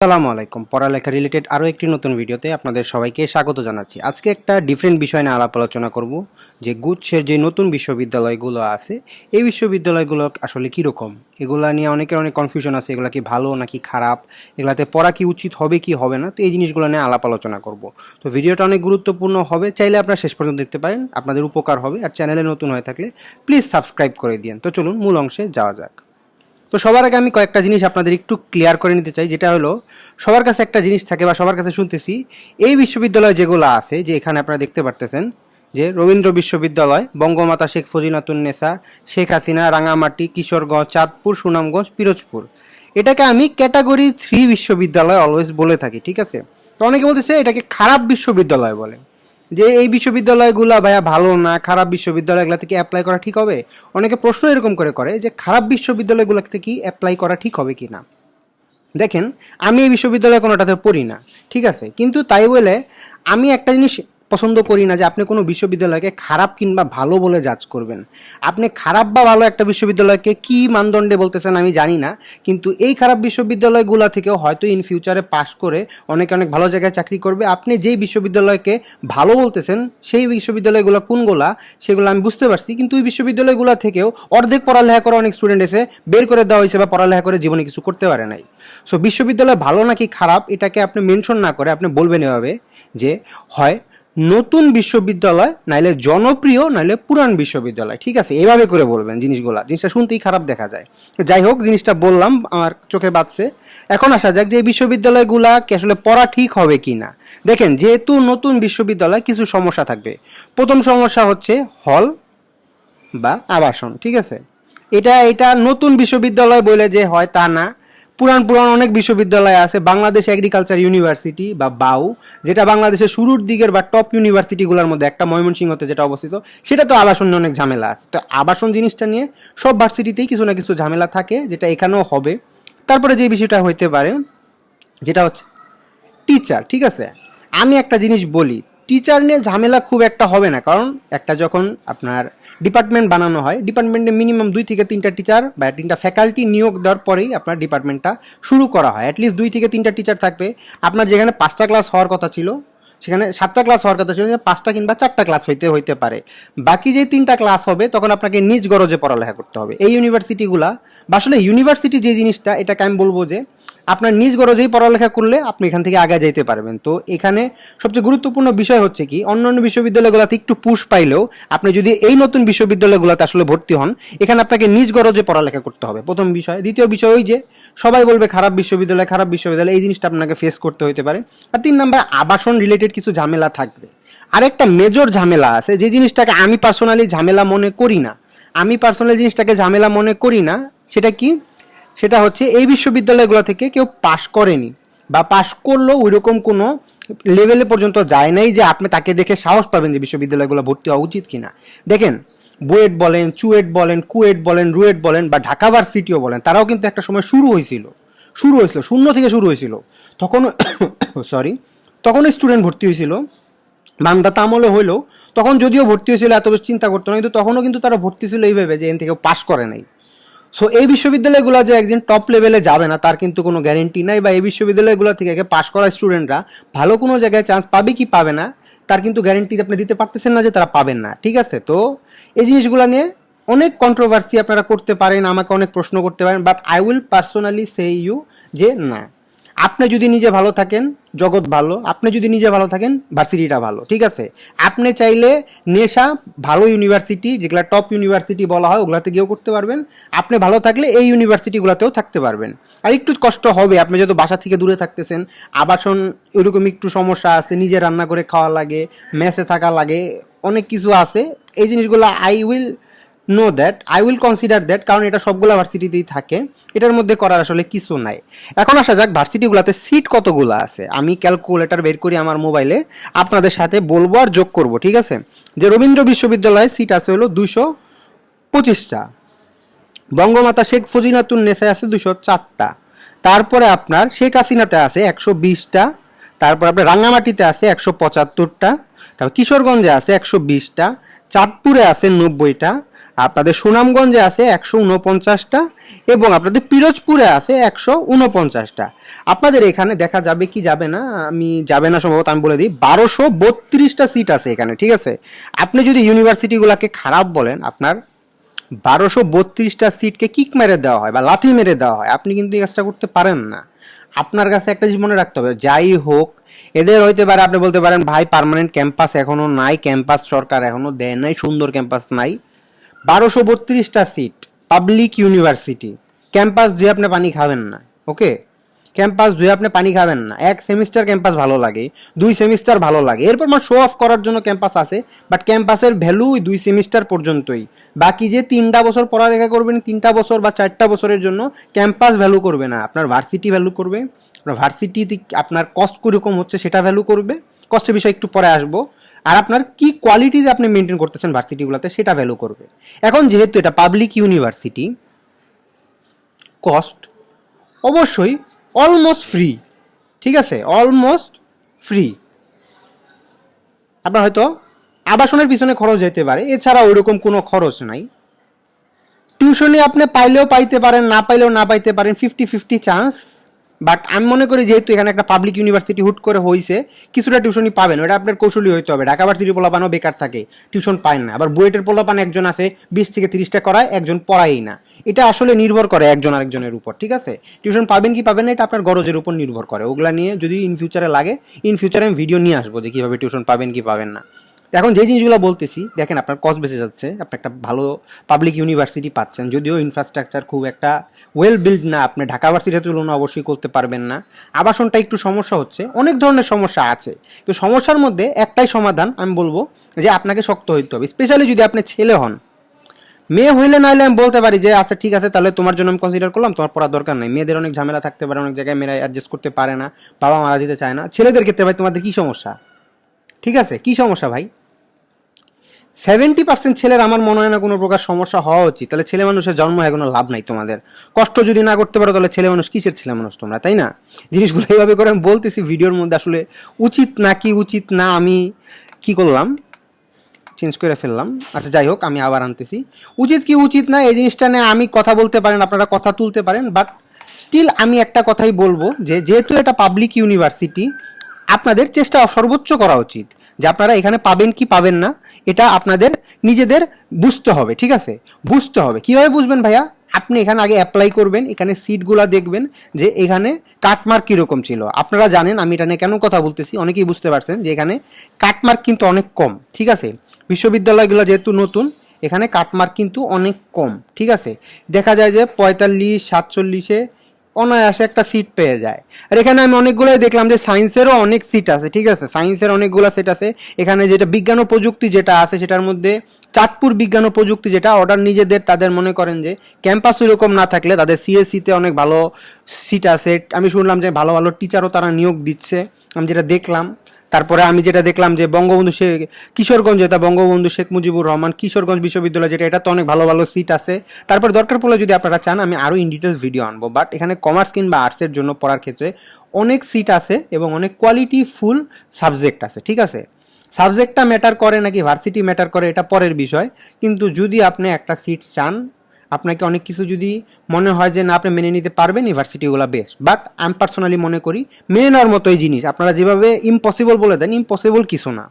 আসসালামু আলাইকুম। পড়ালেখা রিলেটেড আরও একটি নতুন ভিডিওতে আপনাদের সবাইকে স্বাগত জানাচ্ছি। আজকে একটা ডিফারেন্ট বিষয় নিয়ে আলাপ আলোচনা করব, যে গুচ্ছের যে নতুন বিশ্ববিদ্যালয়গুলো আছে, এই বিশ্ববিদ্যালয়গুলো আসলে কীরকম? এগুলা নিয়ে অনেকের অনেক কনফিউশন আছে, এগুলা কি ভালো নাকি খারাপ? এগুলাতে পড়া কি উচিত হবে কি হবে না? তো এই জিনিসগুলো নিয়ে আলাপ আলোচনা করব। তো ভিডিওটা অনেক গুরুত্বপূর্ণ হবে, চাইলে আপনারা শেষ পর্যন্ত দেখতে পারেন, আপনাদের উপকার হবে, আর চ্যানেলে নতুন হয়ে থাকলে প্লিজ সাবস্ক্রাইব করে দিন তো চলুন, মূল অংশে যাওয়া যাক। তো সবার আগে আমি কয়েকটা জিনিস আপনাদের একটু ক্লিয়ার করে নিতে চাই, যেটা হলো, সবার কাছে একটা জিনিস থাকে বা সবার কাছে শুনতেছি, এই বিশ্ববিদ্যালয় যেগুলো আছে, যে এখানে আপনারা দেখতে পারতেছেন, যে রবীন্দ্র বিশ্ববিদ্যালয়, বঙ্গমাতা শেখ ফজিলাতুন্নেসা শেখ হাসিনা, রাঙামাটি, কিশোরগঞ্জ, চাঁদপুর, সুনামগঞ্জ, পিরোজপুর। এটাকে আমি ক্যাটাগরি থ্রি বিশ্ববিদ্যালয় অলওয়েজ বলে থাকি, ঠিক আছে? তো অনেকে বলতেছে এটাকে খারাপ বিশ্ববিদ্যালয় বলে। যে এই বিশ্ববিদ্যালয়গুলো ভাইয়া ভালো না, খারাপ বিশ্ববিদ্যালয়গুলো থেকে অ্যাপ্লাই করা ঠিক হবে? অনেকে প্রশ্ন এরকম করে করে যে খারাপ বিশ্ববিদ্যালয়গুলো থেকে অ্যাপ্লাই করা ঠিক হবে কি না দেখেন, আমি এই বিশ্ববিদ্যালয়ে কোনোটাতে পড়ি না, ঠিক আছে? কিন্তু তাই বলে আমি একটা জিনিস পছন্দ করি না যে আপনি কোনো বিশ্ববিদ্যালয়কে খারাপ কিংবা ভালো বলে জাজ করবেন। আপনি খারাপ বা ভালো একটা বিশ্ববিদ্যালয়কে কি মানদণ্ডে বলতেছেন আমি জানি না, কিন্তু এই খারাপ বিশ্ববিদ্যালয়গুলো থেকেও হয়তো ইন ফিউচারে পাশ করে অনেকে অনেক ভালো জায়গায় চাকরি করবে। আপনি যেই বিশ্ববিদ্যালয়কে ভালো বলতেছেন, সেই বিশ্ববিদ্যালয়গুলো কোনগুলা, সেগুলো আমি বুঝতে পারছি, কিন্তু ওই বিশ্ববিদ্যালয়গুলো থেকেও অর্ধেক পড়ালেখা করে অনেক স্টুডেন্ট এসে বের করে দেওয়া হয়েছে বা পড়ালেখা করে জীবনে কিছু করতে পারে নাই। সো বিশ্ববিদ্যালয় ভালো নাকি খারাপ, এটাকে আপনি মেনশন না করে আপনি বলবেন এভাবে যে হয় নতুন বিশ্ববিদ্যালয়, নাইলে জনপ্রিয়, নাইলে পুরান বিশ্ববিদ্যালয়। ঠিক আছে, এভাবে করে বলবেন জিনিসগুলা। জিনিসটা শুনতেই খারাপ দেখা যায়। যাই হোক, জিনিসটা বললাম, আমার চোখে বাঁচছে এখন আসা যাক যে বিশ্ববিদ্যালয়গুলা কি আসলে পড়া ঠিক হবে কি না দেখেন, যেহেতু নতুন বিশ্ববিদ্যালয়, কিছু সমস্যা থাকবে। প্রথম সমস্যা হচ্ছে হল বা আবাসন, ঠিক আছে? এটা এটা নতুন বিশ্ববিদ্যালয় বলে যে হয় তা না। পুরান পুরান অনেক বিশ্ববিদ্যালয় আছে, বাংলাদেশ এগ্রিকালচার ইউনিভার্সিটি বা বাউ, যেটা বাংলাদেশের শুরুর দিকের বা টপ ইউনিভার্সিটিগুলোর মধ্যে একটা, ময়মনসিংহতে যেটা অবস্থিত সেটা তো আবাসন অনেক ঝামেলা আছে। তো আবাসন জিনিসটা নিয়ে সব ভার্সিটিতেই কিছু না কিছু ঝামেলা থাকে, যেটা এখানেও হবে। তারপরে যে বিষয়টা হইতে পারে, যেটা হচ্ছে টিচার ঠিক আছে? আমি একটা জিনিস বলি টিচার নিয়ে ঝামেলা খুব একটা হবে না। কারণ একটা যখন আপনার ডিপার্টমেন্ট বানানো হয় ডিপার্টমেন্টে মিনিমাম দুই থেকে তিনটা টিচার বা তিনটা ফ্যাকাল্টি নিয়োগ দেওয়ার পরেই আপনার ডিপার্টমেন্টটা শুরু করা হয়। অ্যাটলিস্ট দুই থেকে তিনটা টিচার থাকবে। আপনার যেখানে পাঁচটা ক্লাস হওয়ার কথা ছিল, সেখানে সাতটা ক্লাস হওয়ার কথা ছিল পাঁচটা কিংবা চারটা ক্লাস হইতে হইতে পারে। বাকি যে তিনটা ক্লাস হবে, তখন আপনাকে নিজ গরজে পড়ালেখা করতে হবে। এই ইউনিভার্সিটিগুলা বা আসলে ইউনিভার্সিটি যে জিনিসটা, এটাকে আমি বলব যে আপনার নিজ গরজেই পড়ালেখা করলে আপনি এখান থেকে আগে যেতে পারবেন। তো এখানে সবচেয়ে গুরুত্বপূর্ণ বিষয় হচ্ছে কি, অন্যান্য বিশ্ববিদ্যালয়গুলোতে একটু পুশ পাইলেও আপনি যদি এই নতুন বিশ্ববিদ্যালয়গুলোতে আসলে ভর্তি হন, এখানে আপনাকে নিজ গরজে পড়ালেখা করতে হবে। প্রথম বিষয়। দ্বিতীয় বিষয় ওই যে, সবাই বলবে খারাপ বিশ্ববিদ্যালয় খারাপ বিশ্ববিদ্যালয়, এই জিনিসটা আপনাকে ফেস করতে হতে পারে। আর তিন নাম্বার, আবাসন রিলেটেড কিছু ঝামেলা থাকবে। আরেকটা মেজর ঝামেলা আছে, যে জিনিসটাকে আমি পার্সোনালি ঝামেলা মনে করি না। আমি পার্সোনালি জিনিসটাকে ঝামেলা মনে করি না, সেটা কি? সেটা হচ্ছে এই বিশ্ববিদ্যালয়গুলো থেকে কেউ পাশ করেনি বা পাশ করলেও ওইরকম কোনো লেভেলে পর্যন্ত যায় নাই যে আপনি তাকে দেখে সাহস পাবেন যে বিশ্ববিদ্যালয়গুলো ভর্তি হওয়া উচিত কিনা। দেখেন, বুয়েট বলেন, চুয়েট বলেন, কুয়েট বলেন, রুয়েট বলেন বা ঢাকা ভার্সিটিও বলেন, তারাও কিন্তু একটা সময় শুরু হয়েছিল। শুরু হয়েছিল, শূন্য থেকে শুরু হয়েছিল। তখন সরি তখন স্টুডেন্ট ভর্তি হয়েছিল। বান্দাতা আমলে হইলেও তখন যদিও ভর্তি হয়েছিল, এত বেশি চিন্তা করতো না, কিন্তু তখনও কিন্তু তারা ভর্তি ছিল এইভাবে যে এন থেকে পাশ করে নাই। সো এই বিশ্ববিদ্যালয়গুলো যে একদিন টপ লেভেলে যাবে না, তার কিন্তু কোনো গ্যারেন্টি নাই বা এই বিশ্ববিদ্যালয়গুলো থেকে পাশ করা স্টুডেন্টরা ভালো কোনো জায়গায় চান্স পাবে কি পাবে না, তার কিন্তু গ্যারেন্টি আপনি দিতে পারতেছেন না যে তারা পাবেন না, ঠিক আছে? তো, এই জিনিসগুলো নিয়ে অনেক কন্ট্রোভার্সি আপনারা করতে পারেন, আমাকে অনেক প্রশ্ন করতে পারেন but I will personally say you যে না। আপনি যদি নিজে ভালো থাকেন, জগৎ ভালো, আপনি যদি নিজে ভালো থাকেন, ভার্সিটিটা ভালো, ঠিক আছে? আপনি চাইলে নেশা, ভালো ইউনিভার্সিটি যেগুলো টপ ইউনিভার্সিটি বলা হয়, ওগুলাতে গিয়েও করতে পারবেন। আপনি ভালো থাকলে এই ইউনিভার্সিটিগুলোতেও থাকতে পারবেন। আর একটু কষ্ট হবে, আপনি যত বাসা থেকে দূরে থাকতেছেন, আবাসন ওইরকম একটু সমস্যা আছে, নিজে রান্না করে খাওয়া লাগে, মেসে থাকা লাগে, অনেক কিছু আছে। এই জিনিসগুলো I will know that I will consider that কারণ এটা সবগুলো ভার্সিটিতেই থাকে। এটার মধ্যে করার আসলে কিছু নাই। এখন আসা যাক, ভার্সিটিগুলোতে সিট কতগুলো আছে? আমি ক্যালকুলেটার বের করি আমার মোবাইলে, আপনাদের সাথে বলব আর যোগ করব, ঠিক আছে? যে রবীন্দ্র বিশ্ববিদ্যালয়ে সিট আছে হলো দুশো পঁচিশটা। বঙ্গমাতা শেখ ফজিলাতুন নেসায় আছে দুশো চারটা। তারপরে আপনার শেখ হাসিনাতে আছে একশো বিশটা। তারপর আপনার রাঙামাটিতে আছে একশো পঁচাত্তরটা। তারপর কিশোরগঞ্জে আছে একশো বিশটা। চাঁদপুরে আছে নব্বইটা। আপনাদের সুনামগঞ্জে আছে একশো উনপঞ্চাশটা এবং আপনাদের পিরোজপুরে আছে একশো উনপঞ্চাশটা। আপনাদের এখানে দেখা যাবে কি যাবে না, আমি যাবে না সম্ভবত, আমি বলে দিই, বারোশো বত্রিশটা সিট আছে এখানে, ঠিক আছে? আপনি যদি ইউনিভার্সিটিগুলোকে খারাপ বলেন, আপনার বারোশো বত্রিশটা সিটকে কিক মেরে দেওয়া হয় বা লাথি মেরে দেওয়া হয়, আপনি কিন্তু এই কাজটা করতে পারেন না। আপনার কাছে একটা জিনিস মনে রাখতে হবে, যাই হোক, এদের হইতে পারে, আপনি বলতে পারেন, ভাই পার্মানেন্ট ক্যাম্পাস এখনও নাই ক্যাম্পাস সরকার এখনও দেয় নাই, সুন্দর ক্যাম্পাস নাই। বারোশো বত্রিশটা সিট পাবলিক ইউনিভার্সিটি ক্যাম্পাস দিয়ে আপনি পানি খাবেন না ওকে ক্যাম্পাস দুই আপনি পানি খাবেন না, এক সেমিস্টার ক্যাম্পাস ভালো লাগে, দুই সেমিস্টার ভালো লাগে। এরপর মানে শো অফ করার জন্য ক্যাম্পাস আছে বাট ক্যাম্পাসের ভ্যালু দুই সেমিস্টার পর্যন্তই। বাকি যে তিনটা বছর পড়ালেখা করবেন, তিনটা বছর বা চারটা বছরের জন্য ক্যাম্পাস ভ্যালু করবে না। আপনার ভার্সিটি ভ্যালু করবে ভার্সিটি আপনার কস্ট কীরকম হচ্ছে সেটা ভ্যালু করবে। কষ্টের বিষয় একটু পরে আসব। আর আপনার কি কোয়ালিটিজ আপনি মেনটেন করতেছেন ভার্সিটিগুলোতে সেটা ভ্যালু করবে। এখন যেহেতু এটা পাবলিক ইউনিভার্সিটি কস্ট অবশ্যই অলমোস্ট ফ্রি ঠিক আছে? অলমোস্ট ফ্রি আপনার হয়তো আবাসনের পিছনে খরচ যেতে পারে, এছাড়া ওইরকম কোনো খরচ নাই। টিউশনি আপনি পাইলেও পাইতে পারেন, না পাইলেও না পাইতে পারেন ফিফটি ফিফটি চান্স বাট আমি মনে করি যেহেতু এখানে একটা পাবলিক ইউনিভার্সিটি হুট করে হয়েছে কিছুটা টিউশনই পাবেন। ওটা আপনার কৌশলী হইতে হবে। ঢাকা ভার্সিটি পোলাপানও বেকার থাকে টিউশন পায় না। আবার বুয়েটের পোলাপান একজন আছে, বিশ থেকে তিরিশটা করায়, একজন পড়াই না। এটা আসলে নির্ভর করে একজন আরেকজনের উপর, ঠিক আছে? টিউশন পাবেন কি পাবেন না, এটা আপনার গরজের উপর নির্ভর করে। ওগুলা নিয়ে যদি ইন ফিউচারে লাগে ইন ফিউচারে আমি ভিডিও নিয়ে আসব যে কীভাবে টিউশন পাবেন কি পাবেন না। এখন যে জিনিসগুলো বলতেছি, দেখেন আপনার কস্ট বেঁচে যাচ্ছে আপনি একটা ভালো পাবলিক ইউনিভার্সিটি পাচ্ছেন, যদিও ইনফ্রাস্ট্রাকচার খুব একটা ওয়েল বিল্ড না, আপনি ঢাকা ভার্সিটির তুলনা অবশ্যই করতে পারবেন না। আবাসনটা একটু সমস্যা হচ্ছে, অনেক ধরনের সমস্যা আছে। তো সমস্যার মধ্যে একটাই সমাধান আমি বলব, যে আপনাকে শক্ত হইতে হবে স্পেশালি যদি আপনি ছেলে হন। মেয়ে হইলে না হলে আমি বলতে পারি যে আচ্ছা ঠিক আছে, তাহলে তোমার জন্য আমি কনসিডার করলাম, তোমার পড়ার দরকার নেই। মেয়েদের অনেক ঝামেলা থাকতে পারে, অনেক জায়গায় মেয়েরা অ্যাডজাস্ট করতে পারে না বাবা মারা দিতে চায় না। ছেলেদের ক্ষেত্রে ভাই তোমাদের কী সমস্যা? ঠিক আছে, কি সমস্যা ভাই? সেভেন্টি পার্সেন্ট ছেলের আমার মনে হয় না কোনো প্রকার সমস্যা হওয়া উচিত। তাহলে ছেলে মানুষের জন্ম হয়, কোনো লাভ নাই তোমাদের। কষ্ট যদি না করতে পারো, তাহলে ছেলে মানুষ কিসের ছেলে মানুষ তোমরা, তাই না? জিনিসগুলো এইভাবে করে আমি বলতেছি ভিডিওর মধ্যে আসলে উচিত না কি উচিত না আমি কি করলাম? চেঞ্জ করে ফেললাম। আচ্ছা যাই হোক, আমি আবার আনতেছি। উচিত কি উচিত না, এই জিনিসটা নিয়ে আমি কথা বলতে পারেন, আপনারা কথা তুলতে পারেন বাট স্টিল আমি একটা কথাই বলব যে, যেহেতু এটা পাবলিক ইউনিভার্সিটি আপনাদের চেষ্টা সর্বোচ্চ করা উচিত যে আপনারা এখানে পাবেন কি পাবেন না, এটা আপনাদের নিজেদের বুঝতে হবে, ঠিক আছে? বুঝতে হবে। কীভাবে বুঝবেন ভাইয়া? আপনি এখানে আগে অ্যাপ্লাই করবেন, এখানে সিটগুলো দেখবেন যে এখানে কাটমার্ক কীরকম ছিল। আপনারা জানেন, আমি এটা নিয়ে কেন কথা বলতেছি, অনেকেই বুঝতে পারছেন যে এখানে কাটমার্ক কিন্তু অনেক কম, ঠিক আছে? বিশ্ববিদ্যালয়গুলো যেহেতু নতুন, এখানে কাটমার্ক কিন্তু অনেক কম, ঠিক আছে? দেখা যায় যে পঁয়তাল্লিশ, সাতচল্লিশে অনায়াসে একটা সিট পেয়ে যায়। আর এখানে আমি অনেকগুলোই দেখলাম যে সায়েন্সেরও অনেক সিট আছে, ঠিক আছে? সায়েন্সের অনেকগুলো সেট আছে। এখানে যেটা বিজ্ঞান ও প্রযুক্তি যেটা আছে, সেটার মধ্যে চাঁদপুর বিজ্ঞান ও প্রযুক্তি যেটা অর্ডার নিজেদের, তাদের মনে করেন যে ক্যাম্পাস ওইরকম না থাকলে তাদের সিএসসিতে অনেক ভালো সিট আছে। আমি শুনলাম যে ভালো ভালো টিচারও তারা নিয়োগ দিচ্ছে। আমি যেটা দেখলাম তারপরে আমি যেটা দেখলাম যে বঙ্গবন্ধু শেখ কিশোরগঞ্জ যেটা বঙ্গবন্ধু শেখ মুজিবুর রহমান কিশোরগঞ্জ বিশ্ববিদ্যালয়, যেটা এটা তো অনেক ভালো ভালো সিট আছে। তারপর দরকার পড়লে যদি আপনারা চান, আমি আরও ইন ডিটেলস ভিডিও আনব। বাট এখানে কমার্স কিংবা আর্টসের জন্য পড়ার ক্ষেত্রে অনেক সিট আছে এবং অনেক কোয়ালিটি ফুল সাবজেক্ট আছে, ঠিক আছে? সাবজেক্টটা ম্যাটার করে নাকি ভার্সিটি ম্যাটার করে, এটা পরের বিষয়। কিন্তু যদি আপনি একটা সিট চান আপনাকে অনেক কিছু যদি মনে হয় যে না, আপনি মেনে নিতে পারবেন ইউনিভার্সিটিগুলো বেস্ট বাট আমি পার্সোনালি মনে করি মেনে নেওয়ার মতোই জিনিস, আপনারা যেভাবে ইম্পসিবল বলে দেন ইম্পসিবল কিছু না।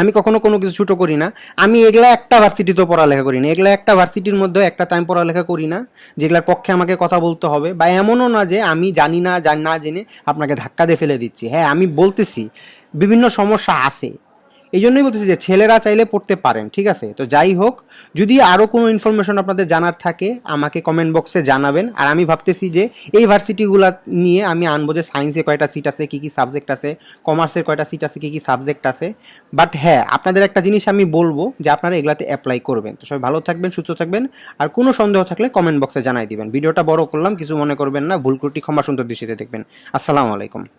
আমি কখনো কোনো কিছু ছোটো করি না। আমি এগুলা একটা ভার্সিটিতেও পড়ালেখা করি না। এগুলা একটা ভার্সিটির মধ্যেও একটা টাইম পড়ালেখা করি না, যেগুলার পক্ষে আমাকে কথা বলতে হবে বা এমনও না যে আমি জানি না না জেনে আপনাকে ধাক্কা দিয়ে ফেলে দিচ্ছি। হ্যাঁ আমি বলতেছি, বিভিন্ন সমস্যা আছে। এই জন্যই বলতেছি যে ছেলেরা চাইলে পড়তে পারেন, ঠিক আছে? তো যাই হোক, যদি আরও কোনো ইনফরমেশন আপনাদের জানার থাকে, আমাকে কমেন্ট বক্সে জানাবেন। আর আমি ভাবতেছি যে এই ভার্সিটিগুলো নিয়ে আমি আনব যে সায়েন্সে কয়টা সিট আছে, কী কী সাবজেক্ট আছে কমার্সের কয়টা সিট আছে, কী কী সাবজেক্ট আছে। বাট হ্যাঁ আপনাদের একটা জিনিস আমি বলব যে আপনারা এগুলাতে অ্যাপ্লাই করবেন। তো সবাই ভালো থাকবেন, সুস্থ থাকবেন। আর কোনো সন্দেহ থাকলে কমেন্ট বক্সে জানাই দিবেন। ভিডিওটা বড় করলাম, কিছু মনে করবেন না, ভুল ত্রুটি ক্ষমা সুন্দর দৃষ্টিতে দেখবেন। আসসালামু আলাইকুম।